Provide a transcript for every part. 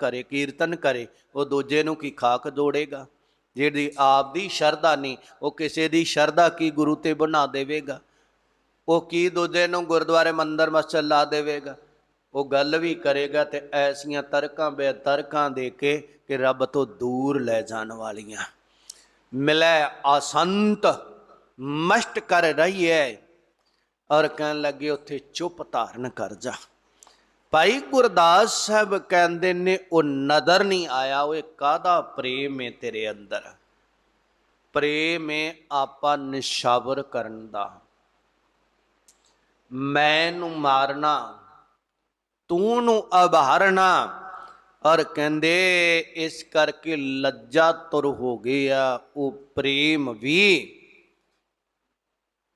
ਕਰੇ, ਕੀਰਤਨ ਕਰੇ, ਉਹ ਦੂਜੇ ਨੂੰ ਕੀ ਖਾਕ ਜੋੜੇਗਾ? ਜਿਹੜੀ ਆਪ ਦੀ ਸ਼ਰਧਾ ਨਹੀਂ, ਉਹ ਕਿਸੇ ਦੀ ਸ਼ਰਧਾ ਕੀ ਗੁਰੂ ਤੇ ਬਣਾ ਦੇਵੇਗਾ? ਉਹ ਕੀ ਦੂਜੇ ਨੂੰ ਗੁਰਦੁਆਰੇ ਮੰਦਰ ਮਸਜਿਦ ਲਾ ਦੇਵੇਗਾ? ਉਹ ਗੱਲ ਵੀ ਕਰੇਗਾ ਤੇ ਐਸੀਆਂ ਤਰਕਾਂ ਬੇਤਰਕਾਂ ਦੇ ਕੇ ਕਿ ਰੱਬ ਤੋਂ ਦੂਰ ਲੈ ਜਾਣ ਵਾਲੀਆਂ। ਮਿਲੈ ਆਸੰਤ, ਮਸ਼ਟ ਕਰ ਰਹੀ ਹੈ ਔਰ ਕਹਿਣ ਲੱਗੇ ਉੱਥੇ ਚੁੱਪ ਧਾਰਨ ਕਰ ਜਾ। ਭਾਈ ਗੁਰਦਾਸ ਸਾਹਿਬ ਕਹਿੰਦੇ ਨੇ, ਉਹ ਨਜ਼ਰ ਨਹੀਂ ਆਇਆ, ਉਹ ਕਾਦਾ ਪ੍ਰੇਮ ਹੈ ਤੇਰੇ ਅੰਦਰ? ਪ੍ਰੇਮ ਹੈ ਆਪਾਂ ਨਿਸ਼ਾਵਰ ਕਰਨ ਦਾ। ਮੈਂ ਨੂੰ ਮਾਰਨਾ ਤੂੰ ਨੂੰ ਅਭਾਰਨਾ ਔਰ ਕਹਿੰਦੇ ਇਸ ਕਰਕੇ ਲੱਜਾ ਤੁਰ ਹੋ ਗਿਆ, ਉਹ ਪ੍ਰੇਮ ਵੀ।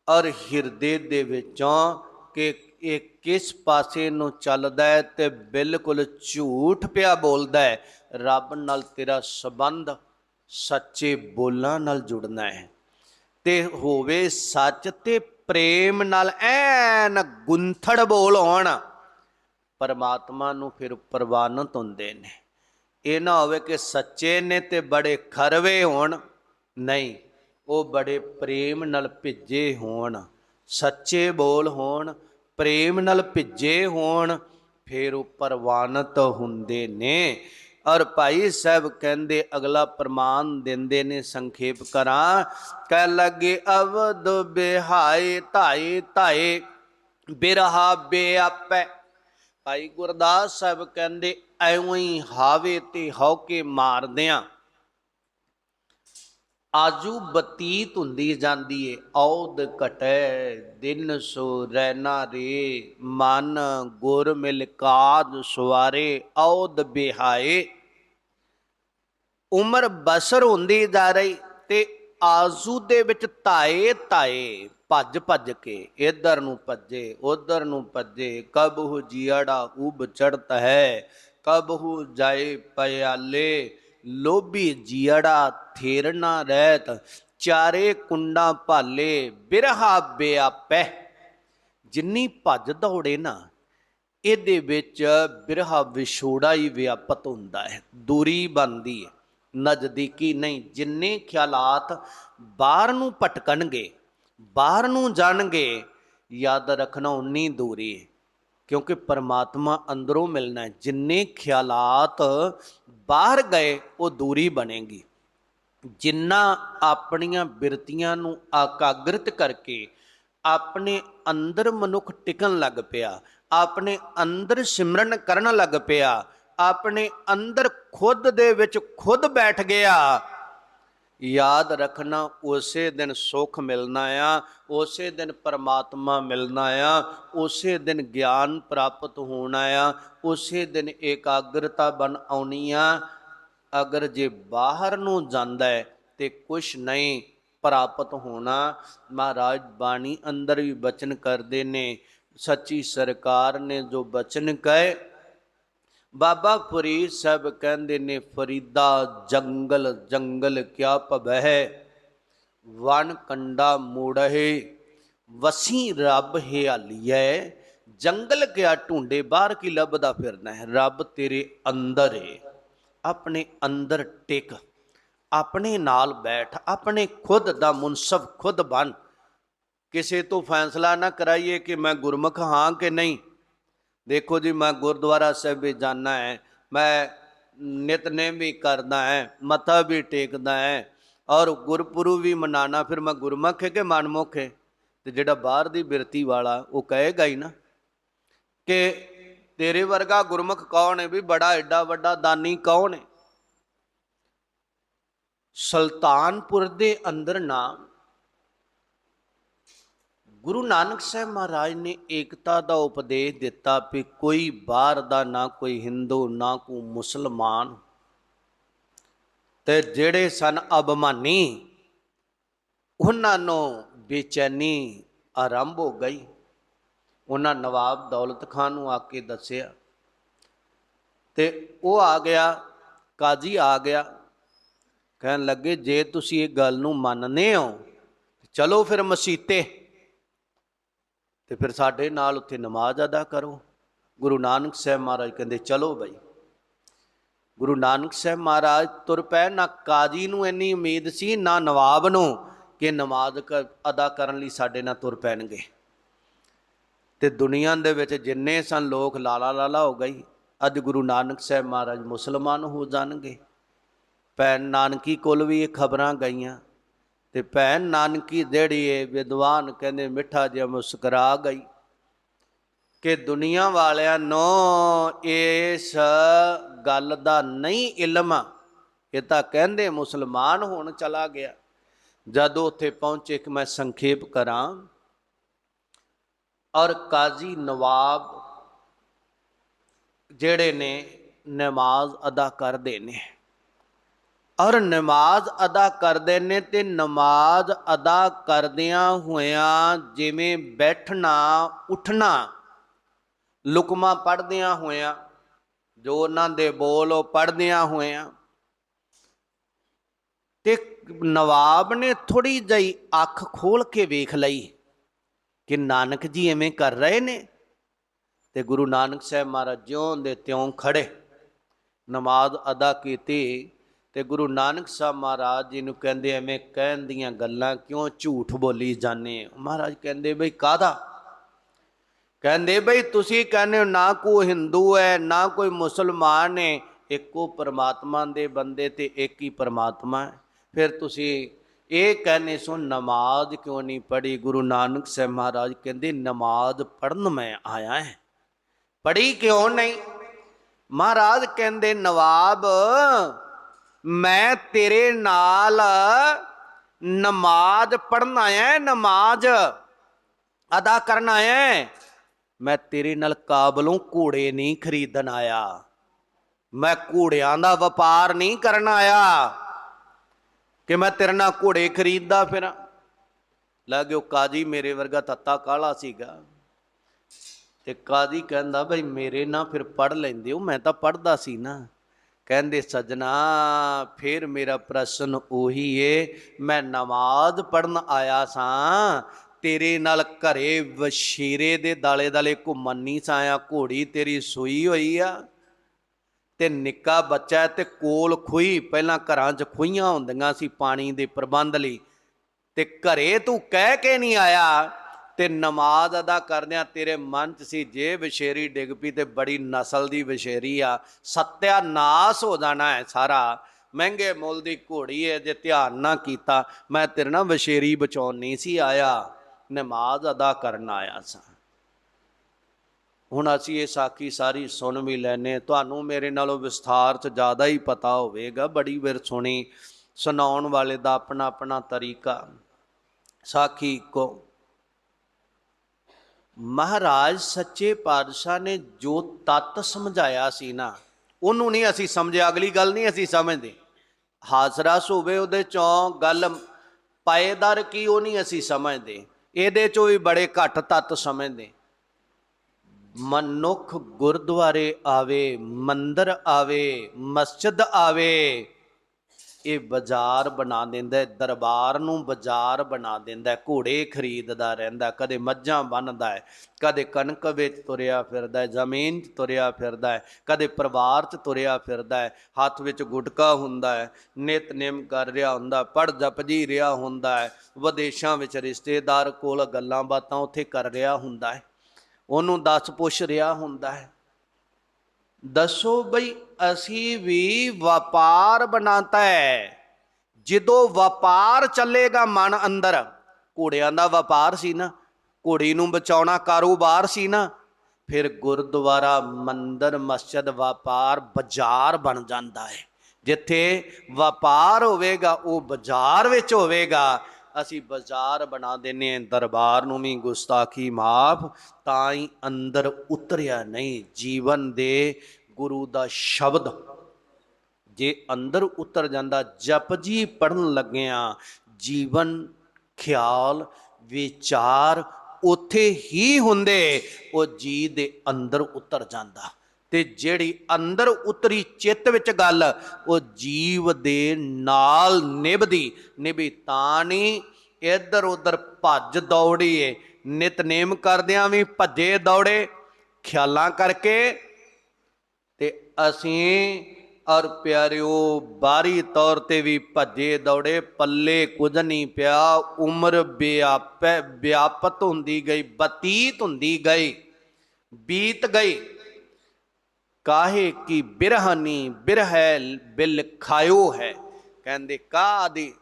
ਔਰ ਹਿਰਦੇ ਦੇ ਵਿੱਚੋਂ ਕਿ ਇਹ ਕਿਸ ਪਾਸੇ ਨੂੰ ਚੱਲਦਾ ਹੈ ਤੇ ਬਿਲਕੁਲ ਝੂਠ ਪਿਆ ਬੋਲਦਾ ਹੈ। ਰੱਬ ਨਾਲ ਤੇਰਾ ਸਬੰਧ ਸੱਚੇ ਬੋਲਾਂ ਨਾਲ ਜੁੜਨਾ ਹੈ। ਤੇ ਹੋਵੇ ਸੱਚ ਤੇ ਪ੍ਰੇਮ ਨਾਲ ਐਨ ਗੁੰਥੜ ਬੋਲ ਹੋਣ, ਪਰਮਾਤਮਾ ਨੂੰ ਫਿਰ ਪ੍ਰਵਾਨਿਤ ਹੁੰਦੇ ਨੇ। ਇਹ ਨਾ ਹੋਵੇ ਕਿ ਸੱਚੇ ਨੇ ਤੇ ਬੜੇ ਖਰਵੇ ਹੋਣ, ਨਹੀਂ, ਉਹ ਬੜੇ ਪ੍ਰੇਮ ਨਾਲ ਭਿੱਜੇ ਹੋਣ, ਸੱਚੇ ਬੋਲ ਹੋਣ ਪ੍ਰੇਮ ਨਾਲ ਭਿੱਜੇ ਹੋਣ, ਫਿਰ ਉਹ ਪ੍ਰਵਾਨਿਤ ਹੁੰਦੇ ਨੇ। ਔਰ ਭਾਈ ਸਾਹਿਬ ਕਹਿੰਦੇ, ਅਗਲਾ ਪ੍ਰਮਾਨ ਦਿੰਦੇ ਨੇ ਸੰਖੇਪ ਕਰਾਂ ਕਹਿ ਲੱਗੇ ਅਵਦ ਬਿਹਾਏ ਧਾਏ ਧਾਏ, ਬਿਰਹਾ ਬੇਆਪੈ। ਭਾਈ ਗੁਰਦਾਸ ਸਾਹਿਬ ਕਹਿੰਦੇ ਐਵੇਂ ਹੀ ਹਾਵੇ ਤੇ ਹੌਕੇ ਮਾਰਦਿਆਂ। ਆਜੂ ਬਤੀਤ ਹੁੰਦੀ ਜਾਂਦੀ ਏ ਔਦ ਘਟੈ, ਦਿਨ ਸੋ ਰਹਿਣਾ ਰੇ, ਮਨ ਗੁਰ ਮਿਲ ਕਾਜ ਸਵਾਰੇ ਔਦ ਬਿਹਾਏ। ਉਮਰ ਬਸਰ ਹੁੰਦੀ ਜਾ ਰਹੀ ਤੇ ਆਜ਼ੂ ਦੇ ਵਿੱਚ ਤਾਏ ਤਾਏ ਭੱਜ ਭੱਜ ਕੇ, ਇਧਰ ਨੂੰ ਭੱਜੇ, ਉਧਰ ਨੂੰ ਭੱਜੇ, ਕਬਹੁ ਜੀੜਾ ਉਬ ਚੜਤ ਹੈ, ਕਬਹੁ ਜਾਏ ਪਿਆਲੇ ਲੋਭੀ ਜੀੜਾ ਥੇਰਨਾ ਰਹਿਤ, ਚਾਰੇ ਕੁੰਡਾਂ ਭਾਲੇ ਬਿਰਹਾ ਬਿਆਪੈ। ਜਿੰਨੀ ਭੱਜ ਦੌੜੇ ਨਾ, ਇਹਦੇ ਵਿੱਚ ਬਿਰਹਾ ਵਿਛੋੜਾ ਹੀ ਵਿਆਪਤ ਹੁੰਦਾ ਹੈ, ਦੂਰੀ ਬਣਦੀ ਹੈ। ਨਜ਼ਦੀਕੀ ਨਹੀਂ, ਜਿੰਨੇ ਖਿਆਲਾਤ ਬਾਹਰ ਨੂੰ ਭਟਕਣਗੇ, ਬਾਹਰ ਨੂੰ ਜਾਣਗੇ, ਯਾਦ ਰੱਖਣਾ ਉਨੀ ਦੂਰੀ ਹੈ। ਕਿਉਂਕਿ ਪਰਮਾਤਮਾ ਅੰਦਰੋਂ ਮਿਲਣਾ ਹੈ। ਜਿੰਨੇ ਖਿਆਲਾਤ ਬਾਹਰ ਗਏ, ਉਹ ਦੂਰੀ ਬਣੇਗੀ। ਜਿੰਨਾ ਆਪਣੀਆਂ ਬਿਰਤੀਆਂ ਨੂੰ ਆਕਾਗ੍ਰਿਤ ਕਰਕੇ ਆਪਣੇ ਅੰਦਰ ਮਨੁੱਖ ਟਿਕਣ ਲੱਗ ਪਿਆ, ਆਪਣੇ ਅੰਦਰ ਸਿਮਰਨ ਕਰਨ ਲੱਗ ਪਿਆ, ਆਪਣੇ ਅੰਦਰ ਖੁਦ ਦੇ ਵਿੱਚ ਖੁਦ ਬੈਠ ਗਿਆ ਯਾਦ ਰੱਖਣਾ, ਉਸੇ ਦਿਨ ਸੁੱਖ ਮਿਲਣਾ ਆ, ਉਸੇ ਦਿਨ ਪਰਮਾਤਮਾ ਮਿਲਣਾ ਆ, ਉਸੇ ਦਿਨ ਗਿਆਨ ਪ੍ਰਾਪਤ ਹੋਣਾ ਆ, ਉਸੇ ਦਿਨ ਏਕਾਗਰਤਾ ਬਣ ਆਉਣੀ ਆ। ਅਗਰ ਜੇ ਬਾਹਰ ਨੂੰ ਜਾਂਦਾ ਹੈ ਤੇ ਕੁਛ ਨਹੀਂ ਪ੍ਰਾਪਤ ਹੋਣਾ, ਮਹਾਰਾਜ ਬਾਣੀ ਅੰਦਰ ਵੀ ਬਚਨ ਕਰਦੇ ਨੇ, ਸੱਚੀ ਸਰਕਾਰ ਨੇ ਜੋ ਬਚਨ ਕਹੇ ਬਾਬਾ ਫਰੀਦ ਸਾਹਿਬ ਕਹਿੰਦੇ ਨੇ, ਫਰੀਦਾ ਜੰਗਲ ਜੰਗਲ ਕਿਆ ਭਵਹਿ ਵਣ ਕੰਡਾ ਮੂੜਹਿ ਵਸੀ ਰੱਬ ਹਿਆਲੀਐ ਜੰਗਲ ਕਿਆ ਢੂੰਡੇ, ਬਾਹਰ ਕੀ ਲੱਭਦਾ ਫਿਰਨਾ ਹੈ? ਰੱਬ ਤੇਰੇ ਅੰਦਰ ਏ। ਆਪਣੇ ਅੰਦਰ ਟਿਕ, ਆਪਣੇ ਨਾਲ ਬੈਠ, ਆਪਣੇ ਖੁਦ ਦਾ ਮੁਨਸਬ ਖੁਦ ਬਣ। ਕਿਸੇ ਤੋਂ ਫੈਸਲਾ ਨਾ ਕਰਾਈਏ ਕਿ ਮੈਂ ਗੁਰਮੁਖ ਹਾਂ ਕਿ ਨਹੀਂ? ਦੇਖੋ ਜੀ, ਮੈਂ ਗੁਰਦੁਆਰਾ ਸਾਹਿਬ ਵੀ ਜਾਣਾ ਹੈ, ਮੈਂ ਨਿਤਨੇਮ ਵੀ ਕਰਦਾ ਹੈ, ਮੱਥਾ ਵੀ ਟੇਕਦਾ ਹੈ ਔਰ ਗੁਰਪੁਰਬ ਵੀ ਮਨਾਣਾ ਫਿਰ ਮੈਂ ਗੁਰਮੁਖ ਹੈ ਕਿ ਮਨਮੁਖ ਹੈ? ਤੇ ਜਿਹੜਾ ਬਾਹਰ ਦੀ ਬਿਰਤੀ ਵਾਲਾ, ਉਹ ਕਹੇਗਾ ਹੀ ਨਾ ਕਿ ਤੇਰੇ ਵਰਗਾ ਗੁਰਮੁਖ ਕੌਣ ਹੈ? ਵੀ ਬੜਾ ਐਡਾ ਵੱਡਾ ਦਾਨੀ ਕੌਣ ਹੈ? ਸੁਲਤਾਨਪੁਰ ਦੇ ਅੰਦਰ ਨਾ ਗੁਰੂ ਨਾਨਕ ਸਾਹਿਬ ਮਹਾਰਾਜ ਨੇ ਏਕਤਾ ਦਾ ਉਪਦੇਸ਼ ਦਿੱਤਾ ਵੀ ਕੋਈ ਬਾਹਰ ਦਾ ਨਾ ਕੋਈ ਹਿੰਦੂ, ਨਾ ਕੋਈ ਮੁਸਲਮਾਨ। ਤੇ ਜਿਹੜੇ ਸਨ ਅਬਮਾਨੀ ਉਹਨਾਂ ਨੂੰ ਬੇਚੈਨੀ ਆਰੰਭ ਹੋ ਗਈ। ਉਹਨਾਂ ਨਵਾਬ ਦੌਲਤ ਖਾਨ ਨੂੰ ਆ ਕੇ ਦੱਸਿਆ। ਤੇ ਉਹ ਆ ਗਿਆ, ਕਾਜ਼ੀ ਆ ਗਿਆ। ਕਹਿਣ ਲੱਗੇ, ਜੇ ਤੁਸੀਂ ਇਹ ਗੱਲ ਨੂੰ ਮੰਨਦੇ ਹੋ, ਚਲੋ ਫਿਰ ਮਸੀਤੇ। ਤੇ ਫਿਰ ਸਾਡੇ ਨਾਲ ਉੱਥੇ ਨਮਾਜ਼ ਅਦਾ ਕਰੋ। ਗੁਰੂ ਨਾਨਕ ਸਾਹਿਬ ਮਹਾਰਾਜ ਕਹਿੰਦੇ, ਚਲੋ ਬਈ। ਗੁਰੂ ਨਾਨਕ ਸਾਹਿਬ ਮਹਾਰਾਜ ਤੁਰ ਪਏ, ਨਾ ਕਾਜੀ ਨੂੰ ਇੰਨੀ ਉਮੀਦ ਸੀ, ਨਾ ਨਵਾਬ ਨੂੰ ਕਿ ਨਮਾਜ਼ ਕ- ਅਦਾ ਕਰਨ ਲਈ ਸਾਡੇ ਨਾਲ ਤੁਰ ਪੈਣਗੇ। ਤੇ ਦੁਨੀਆ ਦੇ ਵਿੱਚ ਜਿੰਨੇ ਸਨ ਲੋਕ ਲਾਲਾ ਲਾਲਾ ਹੋ ਗਈ ਅੱਜ ਗੁਰੂ ਨਾਨਕ ਸਾਹਿਬ ਮਹਾਰਾਜ ਮੁਸਲਮਾਨ ਹੋ ਜਾਣਗੇ। ਭੈਣ ਨਾਨਕੀ ਕੋਲ ਵੀ ਇਹ ਖਬਰਾਂ ਗਈਆਂ। ਤੇ ਭੈਣ ਨਾਨਕੀ ਦੇੜੀਏ ਵਿਦਵਾਨ ਕਹਿੰਦੇ ਮਿੱਠਾ ਜਿਹਾ ਮੁਸਕਰਾ ਗਈ। ਕਿ ਦੁਨੀਆ ਵਾਲਿਆਂ ਨੂੰ ਇਸ ਗੱਲ ਦਾ ਨਹੀਂ ਇਲਮ, ਇਹ ਤਾਂ ਕਹਿੰਦੇ ਮੁਸਲਮਾਨ ਹੋਣ ਚਲਾ ਗਿਆ। ਜਦੋਂ ਉੱਥੇ ਪਹੁੰਚੇ ਕਿ ਮੈਂ ਸੰਖੇਪ ਕਰਾਂ, ਔਰ ਕਾਜ਼ੀ ਨਵਾਬ ਜਿਹੜੇ ਨੇ ਨਮਾਜ਼ ਅਦਾ ਕਰਦੇ ਨੇ। ਔਰ ਨਮਾਜ਼ ਅਦਾ ਕਰਦੇ ਨੇ ਤੇ ਨਮਾਜ਼ ਅਦਾ ਕਰਦਿਆਂ ਹੋਇਆਂ ਜਿਵੇਂ ਬੈਠਣਾ, ਉੱਠਣਾ ਲੁਕਮਾ ਪੜਦਿਆਂ ਹੋਇਆਂ, ਜੋ ਉਹਨਾਂ ਦੇ ਬੋਲ ਉਹ ਪੜਦਿਆਂ ਹੋਇਆਂ। ਤੇ ਨਵਾਬ ਨੇ ਥੋੜੀ ਜਿਹੀ ਅੱਖ ਖੋਲ ਕੇ ਵੇਖ ਲਈ ਕਿ ਨਾਨਕ ਜੀ ਐਵੇਂ ਕਰ ਰਹੇ ਨੇ ਤੇ ਗੁਰੂ ਨਾਨਕ ਸਾਹਿਬ ਮਹਾਰਾਜ ਜਿਉਂ ਦੇ ਤਿਉਂ ਖੜੇ ਨਮਾਜ਼ ਅਦਾ ਕੀਤੀ ਤੇ ਗੁਰੂ ਨਾਨਕ ਸਾਹਿਬ ਮਹਾਰਾਜ ਜੀ ਨੂੰ ਕਹਿੰਦੇ ਐਵੇਂ ਕਹਿਣ ਦੀਆਂ ਗੱਲਾਂ ਕਿਉਂ ਝੂਠ ਬੋਲੀ ਜਾਂਦੇ ਹੋ? ਮਹਾਰਾਜ ਕਹਿੰਦੇ ਬਈ ਕਾਦਾ ਕਹਿੰਦੇ ਬਈ ਤੁਸੀਂ ਕਹਿੰਦੇ ਹੋ ਨਾ ਕੋਈ ਹਿੰਦੂ ਹੈ ਨਾ ਕੋਈ ਮੁਸਲਮਾਨ ਹੈ ਇੱਕੋ ਪਰਮਾਤਮਾ ਦੇ ਬੰਦੇ ਤੇ ਇੱਕ ਹੀ ਪਰਮਾਤਮਾ ਹੈ ਫਿਰ ਤੁਸੀਂ ਇਹ ਕਹਿੰਦੇ ਸੋ ਨਮਾਜ਼ ਕਿਉਂ ਨਹੀਂ ਪੜ੍ਹੀ ਗੁਰੂ ਨਾਨਕ ਸਾਹਿਬ ਮਹਾਰਾਜ ਕਹਿੰਦੇ ਨਮਾਜ਼ ਪੜਨ ਮੈਂ ਆਇਆ ਹੈ ਪੜ੍ਹੀ ਕਿਉਂ ਨਹੀਂ ਮਹਾਰਾਜ ਕਹਿੰਦੇ ਨਵਾਬ ਮੈਂ ਤੇਰੇ ਨਾਲ ਨਮਾਜ਼ ਪੜਨਾ ਹੈ ਨਮਾਜ਼ ਅਦਾ ਕਰਨਾ ਹੈ ਮੈਂ ਤੇਰੇ ਨਾਲ ਕਾਬਲੋਂ ਘੋੜੇ ਨਹੀਂ ਖਰੀਦਣ ਆਇਆ। ਮੈਂ ਘੋੜਿਆਂ ਦਾ ਵਪਾਰ ਨਹੀਂ ਕਰਨ ਆਇਆ। ਕਿ ਮੈਂ ਤੇਰੇ ਨਾਲ ਘੋੜੇ ਖਰੀਦਦਾ ਫਿਰਾਂ। ਲੱਗਿਓ ਕਾਜੀ ਮੇਰੇ ਵਰਗਾ ਤੱਤਾ ਕਾਲਾ ਸੀਗਾ। ਤੇ ਕਾਜੀ ਕਹਿੰਦਾ, ਬਈ ਮੇਰੇ ਨਾਲ ਫਿਰ ਪੜ ਲੈਂਦੇ ਹੋ, ਮੈਂ ਤਾਂ ਪੜਦਾ ਸੀ ਨਾ। ਕਹਿੰਦੇ, ਸਜਣਾ, ਫਿਰ ਮੇਰਾ ਪ੍ਰਸ਼ਨ ਉਹੀ ਏ, ਮੈਂ ਨਮਾਜ਼ ਪੜਨ ਆਇਆ ਸਾਂ, ਤੇਰੇ ਨਾਲ ਘਰੇ ਵਸ਼ੀਰੇ ਦੇ ਦਾਲੇ ਦਾਲੇ ਘੁੰਮਣ ਨਹੀਂ ਸਾਇਆ, ਘੋੜੀ ਤੇਰੀ ਸੂਈ ਹੋਈ ਆ। ਤੇ ਨਿੱਕਾ ਬੱਚਾ ਹੈ ਤੇ ਕੋਲ ਖੂਹੀ, ਪਹਿਲਾਂ ਘਰਾਂ 'ਚ ਖੂਹੀਆਂ ਹੁੰਦੀਆਂ ਸੀ ਪਾਣੀ ਦੇ ਪ੍ਰਬੰਧ ਲਈ। ਤੇ ਘਰੇ ਤੂੰ ਕਹਿ ਕੇ ਨਹੀਂ ਆਇਆ ਤੇ ਨਮਾਜ਼ ਅਦਾ ਕਰਦਿਆਂ ਤੇਰੇ ਮਨ 'ਚ ਸੀ ਜੇ ਵਿਸ਼ੇਰੀ ਡਿੱਗ ਪਈ ਤੇ ਬੜੀ ਨਸਲ ਦੀ ਵਿਸ਼ੇਰੀ ਆ। ਸਤਿਆ ਨਾਸ ਹੋ ਜਾਣਾ ਹੈ ਸਾਰਾ। ਮਹਿੰਗੇ ਮੁੱਲ ਦੀ ਘੋੜੀ ਹੈ ਜੇ ਧਿਆਨ ਨਾ ਕੀਤਾ, ਮੈਂ ਤੇਰੇ ਨਾਲ ਵਿਸ਼ੇਰੀ ਬਚਾਉਣ ਨਹੀਂ ਸੀ ਆਇਆ। ਨਮਾਜ਼ ਅਦਾ ਕਰਨ ਆਇਆ ਸਾਂ। ਹੁਣ ਅਸੀਂ ਇਹ ਸਾਖੀ ਸਾਰੀ ਸੁਣ ਵੀ ਲੈਨੇ ਤੁਹਾਨੂੰ ਮੇਰੇ ਨਾਲੋਂ ਵਿਸਥਾਰ ਚ ਜ਼ਿਆਦਾ ਹੀ ਪਤਾ ਹੋਵੇਗਾ। ਬੜੀ ਵਿਰ ਸੁਣੀ। ਸੁਣਾਉਣ ਵਾਲੇ ਦਾ ਆਪਣਾ ਆਪਣਾ ਤਰੀਕਾ। ਸਾਖੀ ਕੋ ਮਹਾਰਾਜ ਸੱਚੇ ਪਾਤਸ਼ਾਹ ਨੇ ਜੋ ਤਤ ਸਮਝਾਇਆ ਸੀ ਨਾ, ਉਹਨੂੰ ਨਹੀਂ ਅਸੀਂ ਸਮਝਿਆ, ਅਗਲੀ ਗੱਲ ਨਹੀਂ ਅਸੀਂ ਸਮਝਦੇ। ਹਾਜ਼ਰਸ ਹੋਵੇ ਉਹਦੇ ਚੋਂ, ਗੱਲ ਪਾਏਦਾਰ ਕੀ ਉਹ ਨਹੀਂ ਅਸੀਂ ਸਮਝਦੇ। ਇਹਦੇ ਚੋਂ ਵੀ ਬੜੇ ਘੱਟ ਤਤ ਸਮਝਦੇ। ਮਨੁੱਖ ਗੁਰਦੁਆਰੇ ਆਵੇ, ਮੰਦਰ ਆਵੇ, ਮਸਜਿਦ ਆਵੇ ਇਹ ਬਾਜ਼ਾਰ ਬਣਾ ਦਿੰਦਾ ਦਰਬਾਰ ਨੂੰ ਬਾਜ਼ਾਰ ਬਣਾ ਦਿੰਦਾ ਘੋੜੇ ਖਰੀਦਦਾ ਰਹਿੰਦਾ ਕਦੇ ਮੱਝਾਂ ਬੰਨਦਾ ਹੈ, ਕਦੇ ਕਣਕ ਵਿੱਚ ਤੁਰਿਆ ਫਿਰਦਾ ਹੈ, ਜ਼ਮੀਨ 'ਚ ਤੁਰਿਆ ਫਿਰਦਾ ਹੈ, ਕਦੇ ਪਰਿਵਾਰ 'ਚ ਤੁਰਿਆ ਫਿਰਦਾ ਹੈ, ਹੱਥ ਵਿੱਚ ਗੁਟਕਾ ਹੁੰਦਾ ਹੈ, ਨਿਤਨੇਮ ਕਰ ਰਿਹਾ ਹੁੰਦਾ ਪੜ ਜਪਜੀ ਰਿਹਾ ਹੁੰਦਾ ਹੈ, ਵਿਦੇਸ਼ਾਂ ਵਿੱਚ ਰਿਸ਼ਤੇਦਾਰ ਕੋਲ ਗੱਲਾਂ ਬਾਤਾਂ ਉੱਥੇ ਕਰ ਰਿਹਾ ਹੁੰਦਾ ਹੈ, ਉਹਨੂੰ ਦੱਸ ਪੁੱਛ ਰਿਹਾ ਹੁੰਦਾ ਹੈ। ਦੱਸੋ ਬਈ ਅਸੀਂ ਵੀ ਵਪਾਰ ਬਣਾਤਾ ਹੈ। ਜਦੋਂ ਵਪਾਰ ਚੱਲੇਗਾ ਮਨ ਅੰਦਰ, ਘੋੜਿਆਂ ਦਾ ਵਪਾਰ ਸੀ ਨਾ, ਘੋੜੀ ਨੂੰ ਬਚਾਉਣਾ ਕਾਰੋਬਾਰ ਸੀ ਨਾ, ਫਿਰ ਗੁਰਦੁਆਰਾ, ਮੰਦਰ, ਮਸਜਿਦ, ਵਪਾਰ, ਬਾਜ਼ਾਰ ਬਣ ਜਾਂਦਾ ਹੈ। ਜਿੱਥੇ ਵਪਾਰ ਹੋਵੇਗਾ, ਉਹ ਬਾਜ਼ਾਰ ਵਿੱਚ ਹੋਵੇਗਾ। ਅਸੀਂ ਬਾਜ਼ਾਰ ਬਣਾ ਦਿੰਨੇ ਹਾਂ ਦਰਬਾਰ ਨੂੰ ਵੀ ਗੁਸਤਾਖੀ ਮਾਫ, ਤਾਂ ਹੀ ਅੰਦਰ ਉਤਰਿਆ ਨਹੀਂ। ਜੀਵਨ ਦੇ ਗੁਰੂ ਦਾ ਸ਼ਬਦ। ਜੇ ਅੰਦਰ ਉਤਰ ਜਾਂਦਾ, ਜਪ ਜਪਜੀ ਪੜਨ ਲੱਗਿਆਂ ਜੀਵਨ, ਖਿਆਲ, ਵਿਚਾਰ ਉਥੇ ਹੀ ਹੁੰਦੇ, ਉਹ ਜੀ ਦੇ ਅੰਦਰ ਉਤਰ ਜਾਂਦਾ। ਤੇ ਜਿਹੜੀ ਅੰਦਰ ਉਤਰੀ ਚਿੱਤ ਵਿੱਚ ਗੱਲ, ਉਹ ਜੀਵ ਦੇ ਨਾਲ ਨਿਭਦੀ। ਨਿਭੀ ਤਾਂ ਨਹੀਂ ਇੱਧਰ ਉੱਧਰ ਭੱਜ ਦੌੜੀਏ ਨਿਤਨੇਮ ਕਰਦਿਆਂ ਵੀ ਭੱਜੇ ਦੌੜੇ, ਖਿਆਲਾਂ ਕਰਕੇ। ਤੇ ਅਸੀਂ, ਔਰ ਪਿਆਰਿਓ, ਬਾਰੀ ਤੌਰ ਤੇ ਵੀ ਭੱਜੇ ਦੌੜੇ, ਪੱਲੇ ਕੁਝ ਨਹੀਂ ਪਿਆ। ਉਮਰ ਵਿਆਪੈ, ਵਿਆਪਤ ਹੁੰਦੀ ਗਈ, ਬਤੀਤ ਹੁੰਦੀ ਗਈ, ਬੀਤ ਗਈ। ਕਾਹੇ ਕੀ ਬਿਰਹਨੀ, ਬਿਰਹਿ ਬਿਲ ਖਾਇਓ ਹੈ। ਕਹਿੰਦੇ ਕਾਦੀ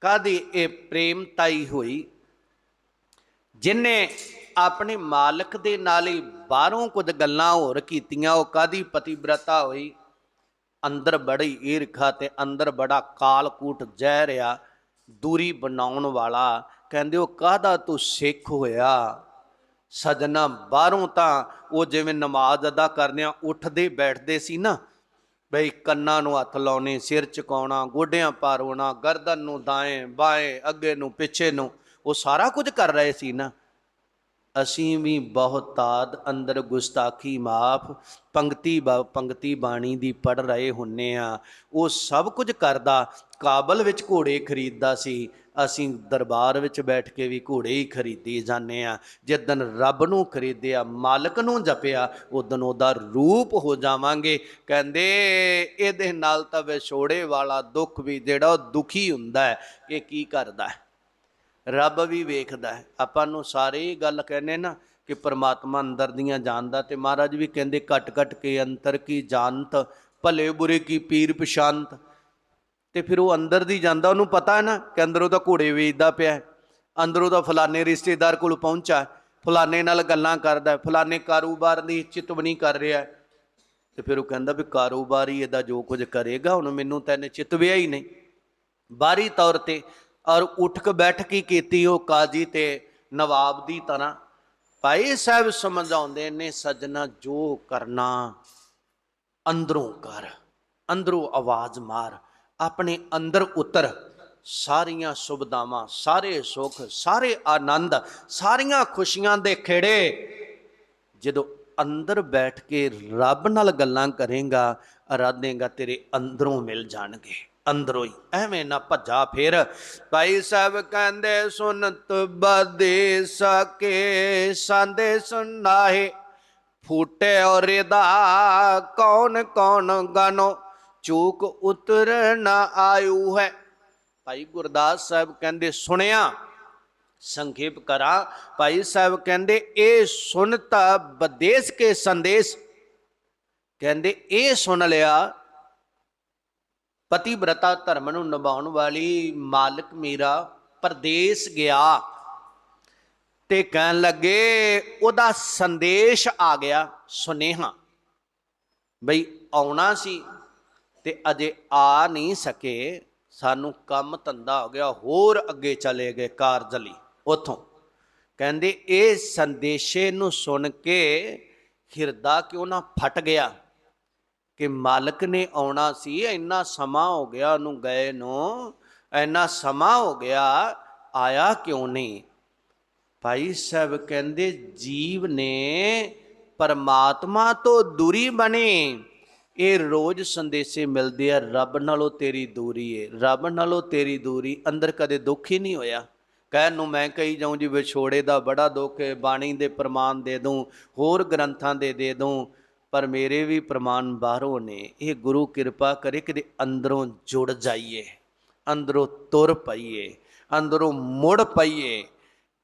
ਕਾਦੀ ਇਹ ਪ੍ਰੇਮਤਾਈ ਹੋਈ? ਜਿਨੇ ਆਪਣੇ ਮਾਲਕ ਦੇ ਨਾਲ ਹੀ ਬਾਹਰੋਂ ਕੁਝ ਗੱਲਾਂ ਹੋਰ ਕੀਤੀਆਂ, ਉਹ ਕਾਦੀ ਪਤੀਬ੍ਰਤਾ ਹੋਈ? ਅੰਦਰ ਬੜੀ ਈਰਖਾ ਤੇ ਅੰਦਰ ਬੜਾ ਕਾਲਕੂਟ ਜ਼ਹਿਰ ਆ ਦੂਰੀ ਬਣਾਉਣ ਵਾਲਾ। ਕਹਿੰਦੇ, ਉਹ ਕਾਹਦਾ ਤੂੰ ਸਿੱਖ ਹੋਇਆ? ਸਜਣਾ ਬਾਹਰੋਂ ਤਾਂ ਉਹ ਜਿਵੇਂ ਨਮਾਜ਼ ਅਦਾ ਕਰਦਿਆਂ ਉੱਠਦੇ ਬੈਠਦੇ ਸੀ ਨਾ, ਬਈ ਕੰਨਾਂ ਨੂੰ ਹੱਥ ਲਾਉਣੇ, ਸਿਰ ਝੁਕਾਉਣਾ, ਗੋਡਿਆਂ ਪਾਰ ਗਰਦਨ ਨੂੰ ਦਾएं ਬਾएं ਅੱਗੇ ਨੂੰ, ਪਿੱਛੇ ਨੂੰ, ਉਹ ਸਾਰਾ ਕੁਝ ਕਰ ਰਹੇ ਸੀ ਨਾ। ਅਸੀਂ ਵੀ ਬਹੁਤਾਦ ਅੰਦਰ ਗੁਸਤਾਖੀ ਮਾਫ ਪੰਕਤੀ ਬਾ- ਪੰਕਤੀ ਬਾਣੀ ਦੀ ਪੜ ਰਹੇ ਹੁੰਨੇ ਆ। ਉਹ ਸਭ ਕੁਝ ਕਰਦਾ, ਕਾਬਲ ਵਿੱਚ ਘੋੜੇ ਖਰੀਦਦਾ ਸੀ। ਅਸੀਂ ਦਰਬਾਰ ਵਿੱਚ ਬੈਠ ਕੇ ਵੀ ਘੋੜੇ ਹੀ ਖਰੀਦੀ ਜਾਂਦੇ ਆ। ਜਿੱਦਨ ਰੱਬ ਨੂੰ ਖਰੀਦਿਆ, ਮਾਲਕ ਨੂੰ ਜਪਿਆ ਉਦਨ ਉਹਦਾ ਰੂਪ ਹੋ ਜਾਵਾਂਗੇ। ਕਹਿੰਦੇ, ਇਹਦੇ ਨਾਲ ਤਾਂ ਵਿਛੋੜੇ ਵਾਲਾ ਦੁੱਖ ਵੀ ਜਿਹੜਾ ਉਹ ਦੁਖੀ ਹੁੰਦਾ ਹੈ ਇਹ ਕੀ ਕਰਦਾ ਹੈ। ਰੱਬ ਵੀ ਵੇਖਦਾ ਹੈ। ਆਪਾਂ ਨੂੰ ਸਾਰੇ ਹੀ ਗੱਲ ਕਹਿੰਦੇ ਨਾ ਕਿ ਪਰਮਾਤਮਾ ਅੰਦਰ ਦੀਆਂ ਜਾਣਦਾ ਤੇ ਮਹਾਰਾਜ ਵੀ ਕਹਿੰਦੇ ਘਟ ਘਟ ਕੇ ਅੰਤਰ ਕੀ ਜਾਣਤ ਭਲੇ ਬੁਰੇ ਕੀ ਪੀਰ ਪਛਾਨਤ ਤੇ ਫਿਰ ਉਹ ਅੰਦਰ ਦੀ ਜਾਂਦਾ ਉਹਨੂੰ ਪਤਾ ਹੈ ਨਾ ਕਿ ਅੰਦਰ ਉਹਦਾ ਘੋੜੇ ਵੇਚਦਾ ਪਿਆ ਹੈ ਅੰਦਰ ਉਹਦਾ ਫਲਾਣੇ ਰਿਸ਼ਤੇਦਾਰ ਕੋਲ ਪਹੁੰਚਾ ਹੈ, ਫਲਾਣੇ ਨਾਲ ਗੱਲਾਂ ਕਰਦਾ ਫਲਾਣੇ ਕਾਰੋਬਾਰ ਦੀ ਚਿਤਵਨੀ ਕਰ ਰਿਹਾ ਹੈ। ਤੇ ਫਿਰ ਉਹ ਕਹਿੰਦਾ ਵੀ ਕਾਰੋਬਾਰੀ ਇਹਦਾ ਜੋ ਕੁਝ ਕਰੇਗਾ ਹੁਣ ਮੈਨੂੰ ਤਾਂ ਇਹਨੇ ਚਿਤਵਿਆ ਹੀ ਨਹੀਂ। ਬਾਹਰੀ ਤੌਰ ਤੇ ਔਰ ਉੱਠ ਕੇ ਬੈਠ ਕੀ ਕੀਤੀ ਉਹ ਕਾਜੀ ਤੇ ਨਵਾਬ ਦੀ ਤਰ੍ਹਾਂ। ਭਾਈ ਸਾਹਿਬ ਸਮਝਾਉਂਦੇ ਨੇ, ਸੱਜਣਾ, ਜੋ ਕਰਨਾ ਅੰਦਰੋਂ ਕਰ, ਅੰਦਰੋਂ ਆਵਾਜ਼ ਮਾਰ, ਆਪਣੇ ਅੰਦਰ ਉਤਰ। ਸਾਰੀਆਂ ਸੁਵਿਧਾਵਾਂ, ਸਾਰੇ ਸੁੱਖ, ਸਾਰੇ ਆਨੰਦ, ਸਾਰੀਆਂ ਖੁਸ਼ੀਆਂ ਦੇ ਖੇੜੇ। ਜਦੋਂ ਅੰਦਰ ਬੈਠ ਕੇ ਰੱਬ ਨਾਲ ਗੱਲਾਂ ਕਰੇਗਾ ਅਰਾਧੇਗਾ ਤੇਰੇ ਅੰਦਰੋਂ ਮਿਲ ਜਾਣਗੇ। ਅੰਦਰੋਂ ਹੀ, ਐਵੇਂ ਨਾ ਭੱਜਾ ਫਿਰ। ਭਾਈ ਸਾਹਿਬ ਕਹਿੰਦੇ ਸੁਨਤ ਬਦੇ ਸਕੇ, ਸੰਦੇ ਸੁਨਾਹੇ ਫੂਟੇ ਔਰ ਦਾ ਕੌਣ ਕੌਣ ਗਾਨੋ, ਚੂਕ ਉਤਰ ਨਾ ਆਇਓ ਹੈ। ਭਾਈ ਗੁਰਦਾਸ ਸਾਹਿਬ ਕਹਿੰਦੇ, ਸੁਣਿਆ, ਸੰਖੇਪ ਕਰਾਂ। ਭਾਈ ਸਾਹਿਬ ਕਹਿੰਦੇ, ਇਹ ਸੁਨਤਾ ਬਦੇਸ ਕੇ ਸੰਦੇਸ਼। ਕਹਿੰਦੇ, ਇਹ ਸੁਣ ਲਿਆ ਪਤੀਬ੍ਰਤਾ ਧਰਮ ਨੂੰ ਨਿਭਾਉਣ ਵਾਲੀ ਮਾਲਕ ਮੇਰਾ ਪਰਦੇਸ ਗਿਆ। ਤੇ ਕਹਿਣ ਲੱਗੇ, ਉਹਦਾ ਸੰਦੇਸ਼ ਆ ਗਿਆ ਸੁਨੇਹਾ ਬਈ ਆਉਣਾ ਸੀ ਤੇ ਅਜੇ ਆ ਨਹੀਂ ਸਕੇ। ਸਾਨੂੰ ਕੰਮ ਧੰਦਾ ਹੋ ਗਿਆ, ਹੋਰ ਅੱਗੇ ਚਲੇ ਗਏ ਕਾਰਜ ਲਈ ਉਥੋਂ। ਕਹਿੰਦੇ, ਇਹ ਸੰਦੇਸ਼ੇ ਨੂੰ ਸੁਣ ਕੇ ਹਿਰਦਾ ਕਿਉਂ ਨਾ ਫਟ ਗਿਆ? ਕਿ ਮਾਲਕ ਨੇ ਆਉਣਾ ਸੀ, ਇੰਨਾ ਸਮਾਂ ਹੋ ਗਿਆ ਉਹਨੂੰ ਗਏ ਨੂੰ, ਇੰਨਾ ਸਮਾਂ ਹੋ ਗਿਆ, ਆਇਆ ਕਿਉਂ ਨਹੀਂ? ਭਾਈ ਸਾਹਿਬ ਕਹਿੰਦੇ, ਜੀਵ ਨੇ ਪਰਮਾਤਮਾ ਤੋਂ ਦੂਰੀ ਬਣੇ। ਇਹ ਰੋਜ਼ ਸੰਦੇਸ਼ੇ ਮਿਲਦੇ ਆ, ਰੱਬ ਨਾਲੋਂ ਤੇਰੀ ਦੂਰੀ ਏ, ਰੱਬ ਨਾਲੋਂ ਤੇਰੀ ਦੂਰੀ, ਅੰਦਰ ਕਦੇ ਦੁੱਖ ਹੀ ਨਹੀਂ ਹੋਇਆ। ਕਹਿਣ ਨੂੰ ਮੈਂ ਕਹੀ ਜਾਉਂ ਜੀ ਵਿਛੋੜੇ ਦਾ ਬੜਾ ਦੁੱਖ ਹੈ ਬਾਣੀ ਦੇ ਪ੍ਰਮਾਣ ਦੇ ਦੂੰ, ਹੋਰ ਗ੍ਰੰਥਾਂ ਦੇ ਦੇ ਦੂੰ ਪਰ ਮੇਰੇ ਵੀ ਪ੍ਰਮਾਣ ਬਾਹਰੋਂ ਨੇ, ਇਹ ਗੁਰੂ ਕਿਰਪਾ ਕਰੇ ਕਿ ਅੰਦਰੋਂ ਜੁੜ ਜਾਈਏ, ਅੰਦਰੋਂ ਤੁਰ ਪਈਏ, ਅੰਦਰੋਂ ਮੁੜ ਪਈਏ।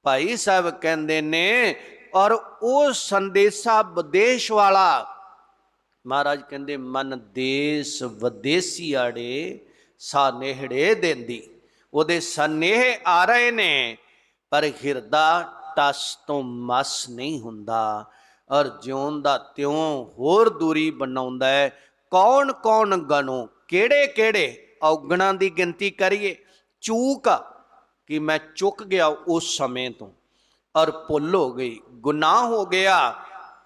ਭਾਈ ਸਾਹਿਬ ਕਹਿੰਦੇ ਨੇ, ਔਰ ਉਹ ਸੰਦੇਸ਼ਾ ਵਿਦੇਸ਼ ਵਾਲਾ, ਮਹਾਰਾਜ ਕਹਿੰਦੇ, ਮਨ ਦੇਸ ਵਿਦੇਸੀ ਆੜੇ, ਸਾਨੇਹੜੇ ਦੇਂਦੀ। ਉਹਦੇ ਸਨੇਹ ਆ ਰਹੇ ਨੇ, ਪਰ ਹਿਰਦਾ ਟਸ ਤੋਂ ਮਸ ਨਹੀਂ ਹੁੰਦਾ। ਔਰ ਜਿਉਂ ਦਾ ਤਿਉਂ ਹੋਰ ਦੂਰੀ ਬਣਾਉਂਦਾ ਹੈ। ਕੌਣ ਕੌਣ ਗਣੋ ਕਿਹੜੇ ਕਿਹੜੇ? ਔਗਣਾਂ ਦੀ ਗਿਣਤੀ ਕਰੀਏ। ਚੂਕ ਕਿ ਮੈਂ ਚੁੱਕ ਗਿਆ ਉਸ ਸਮੇਂ ਤੋਂ। ਔਰ ਭੁੱਲ ਹੋ ਗਈ, ਗੁਨਾਹ ਹੋ ਗਿਆ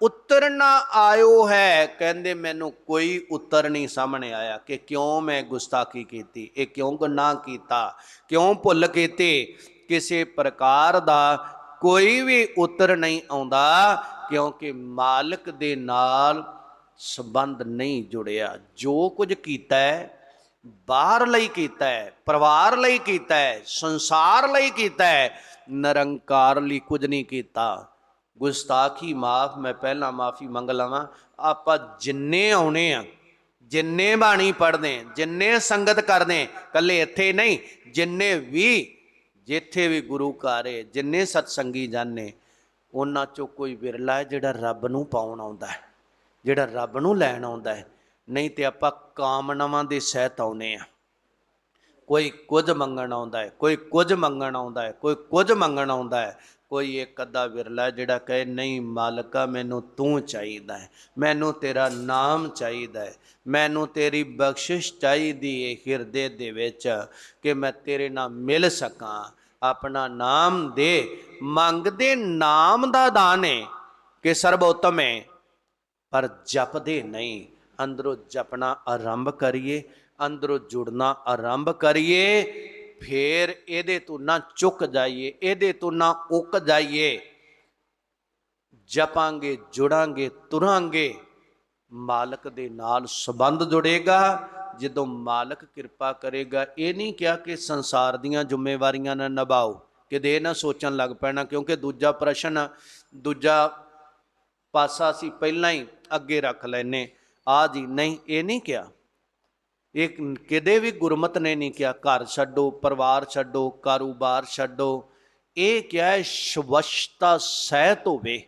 ਉੱਤਰ ਨਾ ਆਇਓ ਹੈ। ਕਹਿੰਦੇ ਮੈਨੂੰ ਕੋਈ ਉੱਤਰ ਨਹੀਂ ਸਾਹਮਣੇ ਆਇਆ ਕਿ ਕਿਉਂ ਮੈਂ ਗੁਸਤਾਖੀ ਕੀਤੀ, ਇਹ ਕਿਉਂ ਗੁਨਾਹ ਕੀਤਾ, ਕਿਉਂ ਭੁੱਲ ਕੀਤੀ? ਕਿਸੇ ਪ੍ਰਕਾਰ ਦਾ ਕੋਈ ਵੀ ਉੱਤਰ ਨਹੀਂ ਆਉਂਦਾ। ਕਿਉਂਕਿ ਮਾਲਕ ਦੇ ਨਾਲ ਸੰਬੰਧ ਨਹੀਂ ਜੁੜਿਆ। ਜੋ ਕੁਝ ਕੀਤਾ ਹੈ, ਬਾਹਰ ਲਈ ਕੀਤਾ ਹੈ, ਪਰਿਵਾਰ ਲਈ ਕੀਤਾ ਹੈ, ਸੰਸਾਰ ਲਈ ਕੀਤਾ ਹੈ, ਨਿਰੰਕਾਰ ਲਈ ਕੁਝ ਨਹੀਂ ਕੀਤਾ। ਗੁਸਤਾਖੀ ਮਾਫ, ਮੈਂ ਪਹਿਲਾਂ ਮਾਫੀ ਮੰਗ ਲਵਾਂ। ਆਪਾਂ ਜਿੰਨੇ ਆਉਣੇ ਆ, ਜਿੰਨੇ ਬਾਣੀ ਪੜ੍ਹਦੇ ਜਿੰਨੇ ਸੰਗਤ ਕਰਦੇ ਕੱਲੇ ਇੱਥੇ ਨਹੀਂ, ਜਿੰਨੇ ਵੀ, ਜਿੱਥੇ ਵੀ ਗੁਰੂ ਘਾਰੇ ਜਿੰਨੇ ਸਤਸੰਗੀ ਜਾਣੇ ਉਹਨਾਂ ਚੋਂ ਕੋਈ ਵਿਰਲਾ ਹੈ ਜਿਹੜਾ ਰੱਬ ਨੂੰ ਪਾਉਣ ਆਉਂਦਾ ਹੈ, ਜਿਹੜਾ ਰੱਬ ਨੂੰ ਲੈਣ ਆਉਂਦਾ ਹੈ। ਨਹੀਂ ਤੇ ਆਪਾਂ ਕਾਮਨਾਵਾਂ ਦੇ ਸਹਿਤ ਆਉਨੇ ਆ ਕੋਈ ਕੁਝ ਮੰਗਣ ਆਉਂਦਾ ਹੈ, ਕੋਈ ਕੁਝ ਮੰਗਣ ਆਉਂਦਾ ਹੈ, ਕੋਈ ਕੁਝ ਮੰਗਣ ਆਉਂਦਾ ਹੈ। ਕੋਈ ਇੱਕ ਅੱਧਾ ਵਿਰਲਾ ਜਿਹੜਾ ਕਹੇ, ਨਹੀਂ ਮਾਲਕਾ, ਮੈਨੂੰ ਤੂੰ ਚਾਹੀਦਾ ਹੈ, ਮੈਨੂੰ ਤੇਰਾ ਨਾਮ ਚਾਹੀਦਾ ਹੈ, ਮੈਨੂੰ ਤੇਰੀ ਬਖਸ਼ਿਸ਼ ਚਾਹੀਦੀ ਹੈ ਹਿਰਦੇ ਦੇ ਵਿੱਚ ਕਿ ਮੈਂ ਤੇਰੇ ਨਾਲ ਮਿਲ ਸਕਾਂ ਆਪਣਾ ਨਾਮ ਦੇ, ਮੰਗਦੇ ਨਾਮ ਦਾ ਦਾਨ ਹੈ ਕਿ ਸਰਬੋਤਮ ਹੈ ਪਰ ਜਪਦੇ ਨਹੀਂ। ਅੰਦਰੋਂ ਜਪਣਾ ਆਰੰਭ ਕਰੀਏ, ਅੰਦਰੋਂ ਜੁੜਨਾ ਆਰੰਭ ਕਰੀਏ, ਫੇਰ ਇਹਦੇ ਤੋਂ ਨਾ ਚੁੱਕ ਜਾਈਏ, ਇਹਦੇ ਤੋਂ ਨਾ ਉੱਕ ਜਾਈਏ। ਜਪਾਂਗੇ, ਜੁੜਾਂਗੇ, ਤੁਰਾਂਗੇ, ਮਾਲਕ ਦੇ ਨਾਲ ਸੰਬੰਧ ਜੁੜੇਗਾ ਜਦੋਂ ਮਾਲਕ ਕਿਰਪਾ ਕਰੇਗਾ, ਇਹ ਨਹੀਂ ਕਿਹਾ ਕਿ ਸੰਸਾਰ ਦੀਆਂ ਜ਼ਿੰਮੇਵਾਰੀਆਂ ਨਾ ਨਿਭਾਓ, ਕਿਤੇ ਇਹ ਨਾ ਸੋਚਣ ਲੱਗ ਪੈਣਾ, ਕਿਉਂਕਿ ਦੂਜਾ ਪ੍ਰਸ਼ਨ, ਦੂਜਾ ਪਾਸਾ ਅਸੀਂ ਪਹਿਲਾਂ ਹੀ ਅੱਗੇ ਰੱਖ ਲੈਨੇ ਆ ਜੀ, ਨਹੀਂ, ਇਹ ਨਹੀਂ ਕਿਹਾ। ਇਹ ਕਿਤੇ ਵੀ ਗੁਰਮਤ ਨੇ ਨਹੀਂ ਕਿਹਾ, ਘਰ ਛੱਡੋ, ਪਰਿਵਾਰ ਛੱਡੋ, ਕਾਰੋਬਾਰ ਛੱਡੋ। ਇਹ ਕਿਹਾ ਹੈ ਸ਼ਵਸ਼ਤਾ ਸਹਿਤ ਹੋਵੇ।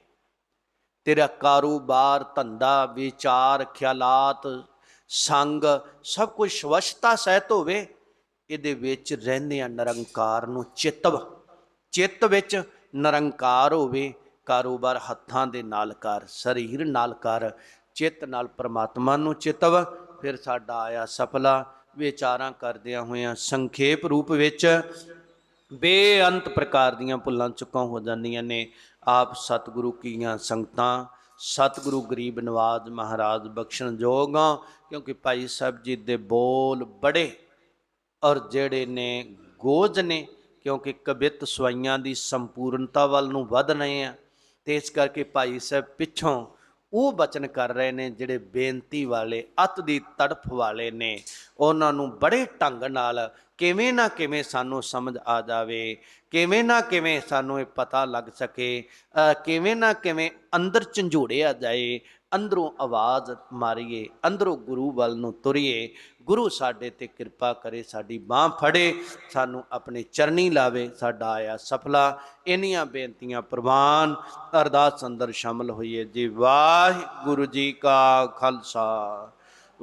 ਤੇਰਾ ਕਾਰੋਬਾਰ, ਧੰਦਾ, ਵਿਚਾਰ, ਖਿਆਲਾਤ ਸੰਗ ਸਭ ਕੁਝ ਸ਼ਵਸ਼ਤਾ ਸਹਿਤ ਹੋਵੇ, ਇਹਦੇ ਵਿੱਚ ਰਹਿੰਦੇ ਆ ਨਿਰੰਕਾਰ ਨੂੰ ਚਿਤਵ ਚਿੱਤ ਵਿੱਚ ਨਿਰੰਕਾਰ ਹੋਵੇ, ਕਾਰੋਬਾਰ ਹੱਥਾਂ ਦੇ ਨਾਲ ਕਰ, ਸਰੀਰ ਨਾਲ ਕਰ, ਚਿੱਤ ਨਾਲ ਪ੍ਰਮਾਤਮਾ ਨੂੰ ਚਿਤਵ ਫਿਰ ਸਾਡਾ ਆਇਆ ਸਫਲਾ ਵਿਚਾਰਾਂ ਕਰਦਿਆਂ ਹੋਇਆਂ ਸੰਖੇਪ ਰੂਪ ਵਿੱਚ ਬੇਅੰਤ ਪ੍ਰਕਾਰ ਦੀਆਂ ਭੁੱਲਾਂ ਚੁੱਕਾਂ ਹੋ ਜਾਂਦੀਆਂ ਨੇ। ਆਪ ਸਤਿਗੁਰੂ ਕੀਆਂ ਸੰਗਤਾਂ ਸਤਿਗੁਰੂ ਗਰੀਬ ਨਵਾਜ ਮਹਾਰਾਜ ਬਖਸ਼ਣ ਜੋਗਾ ਕਿਉਂਕਿ ਭਾਈ ਸਾਹਿਬ ਜੀ ਦੇ ਬੋਲ ਬੜੇ ਔਰ ਜਿਹੜੇ ਨੇ ਗੋਜ ਨੇ, ਕਿਉਂਕਿ ਕਵਿਤ ਸਵਾਈਆਂ ਦੀ ਸੰਪੂਰਨਤਾ ਵੱਲ ਨੂੰ ਵਧ ਰਹੇ ਆ ਤੇ ਇਸ ਕਰਕੇ ਭਾਈ ਸਾਹਿਬ ਪਿੱਛੋਂ ਉਹ ਬਚਨ ਕਰ ਰਹੇ ਨੇ ਜਿਹੜੇ ਬੇਨਤੀ ਵਾਲੇ, ਅਤ ਦੀ ਤੜਫ ਵਾਲੇ ਨੇ। ਉਹਨਾਂ ਨੂੰ ਬੜੇ ਢੰਗ ਨਾਲ ਕਿਵੇਂ ਨਾ ਕਿਵੇਂ ਸਾਨੂੰ ਸਮਝ ਆ ਜਾਵੇ, ਕਿਵੇਂ ਨਾ ਕਿਵੇਂ ਸਾਨੂੰ ਇਹ ਪਤਾ ਲੱਗ ਸਕੇ ਕਿਵੇਂ ਨਾ ਕਿਵੇਂ ਅੰਦਰ ਝੰਜੋੜਿਆ ਜਾਏ ਅੰਦਰੋਂ ਆਵਾਜ਼ ਮਾਰੀਏ, ਅੰਦਰੋਂ ਗੁਰੂ ਵੱਲ ਨੂੰ ਤੁਰੀਏ, ਗੁਰੂ ਸਾਡੇ ਤੇ ਕਿਰਪਾ ਕਰੇ, ਸਾਡੀ ਬਾਹ ਫੜੇ, ਸਾਨੂੰ ਆਪਣੇ ਚਰਨੀ ਲਾਵੇ, ਸਾਡਾ ਆਇਆ ਸਫਲਾ। ਇੰਨੀਆਂ ਬੇਨਤੀਆਂ ਪ੍ਰਵਾਨ, ਅਰਦਾਸ ਅੰਦਰ ਸ਼ਾਮਲ ਹੋਈਏ ਜੀ। ਵਾਹਿਗੁਰੂ ਜੀ ਕਾ ਖਾਲਸਾ,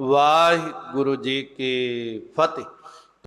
ਵਾਹਿਗੁਰੂ ਜੀ ਕੀ ਫਤਿਹ।